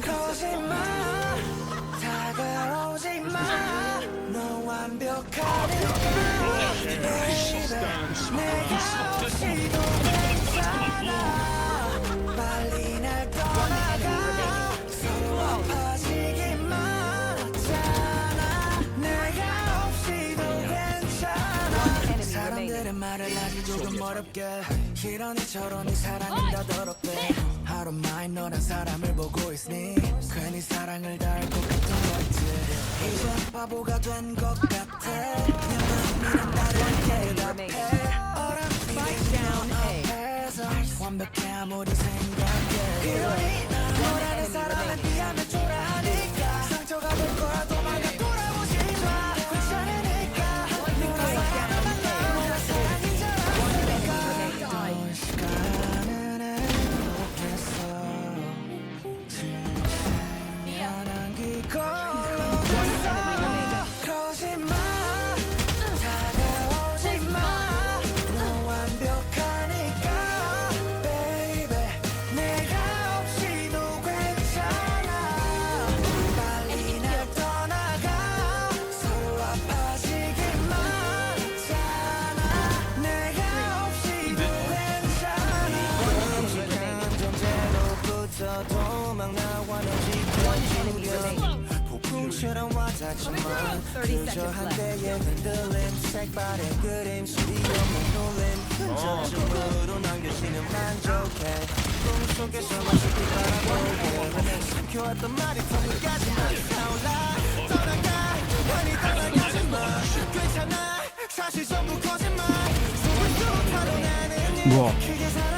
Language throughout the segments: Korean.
거짓말 다가오지 마너 완벽하니까 내가 없이도 사람들의 말을 아직 조금 어렵게. 이러니 저러니 사랑은 다 더럽대 하루 만에 너란 사람을 보고 있으니 괜히 사랑을 다할 것 같은 거지. 이제 바보가 된 것 같아. 내 마음이란 다른 게. 답해 어렵게 너 앞에서 완벽해 아무리 생각해. 그러니 난 너라는 사람에 비하면 초라 폭풍처럼 와닿지만 그저 한때의 흔들림 색발의 그림 소리 없는 놀림. 흔적으로 남겨지는 만족해. 꿈속에서 마치 바라보게. 삼켜왔던 말이 턱까지 타올라. 떠나가 많이 떠나가지 마. 괜찮아. 사실 전부 거짓말. 속을 뚫어도 나는 뭐야? 그게 사랑이잖아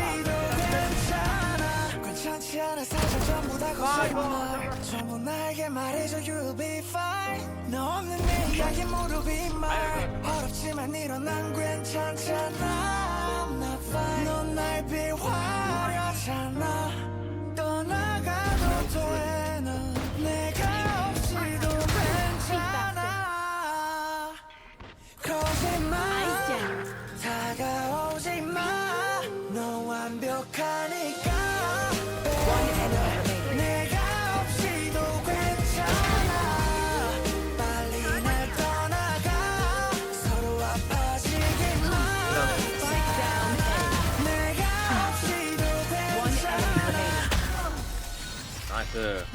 않아. 사실 전부 다 거짓말. 전부 나에게 말해줘. You'll be fine. 너 없는 내 이야기 모두 빈말. 어렵지만 일어난 괜찮잖아 내